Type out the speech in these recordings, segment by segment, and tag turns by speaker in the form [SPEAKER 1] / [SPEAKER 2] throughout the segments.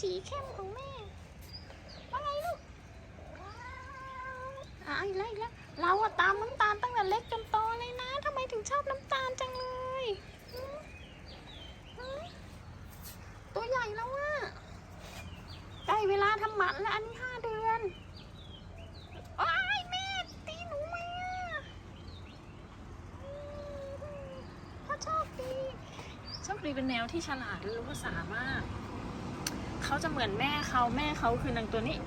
[SPEAKER 1] สีเข้มของแม่ว่าไงลูกว้าวอะอีกแล้วอีกแล้วเราอะตามน้ำตาลตั้งแต่เล็กจนโตเลยนะทำไมถึงชอบน้ำตาลจังเลยตัวใหญ่แล้วอะ ใกล้เวลาทำหมันแล้วอันนี้ห้าเดือนโอ้ยแม่ตีหนูมาพ่อโชคดีโชคดีเป็นแมวที่ฉลาดและรู้ภาษามาก เขาจะเหมือนแม่เขาแม่เขาคือนางตัวนี้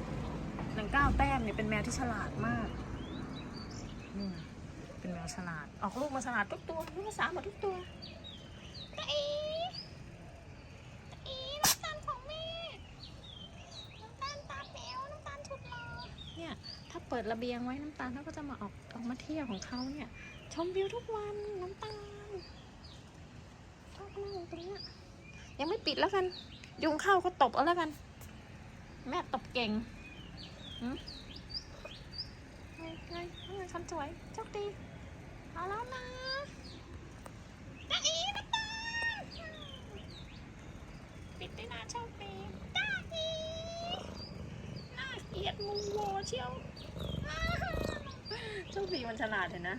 [SPEAKER 1] นางก้าวแต้มเนี่ยเป็นแมวที่ฉลาดมากเป็นแมวฉลาด ออกลูกมาฉลาดทุกตัวรู้ภาษาหมดทุกตัวตาอีตาอีน้ำตาลของแม่ น้ำตาลตาแมวน้ำตาลชุดรอเนี่ย ถ้า เปิดระเบียงไว้น้ำตาลเขาก็จะมาออกออกมาเที่ยวของเขาเนี่ย ชมวิวทุกวันน้ำตาลชอบนั่งตรงเนี้ยยังไม่ปิดแล้วกัน ยุงเข้าก็ตบเอาแล้วกัน แม่ตบเก่งหืมไงไงไงคนสวยโชคดีเอาแล้วนะจ้าอีน้ำตาลปิดได้นะโชคดีจ้าอีน่าเกลียดมูโวเชียว ช่วงปีมันฉลาดเห็นนะ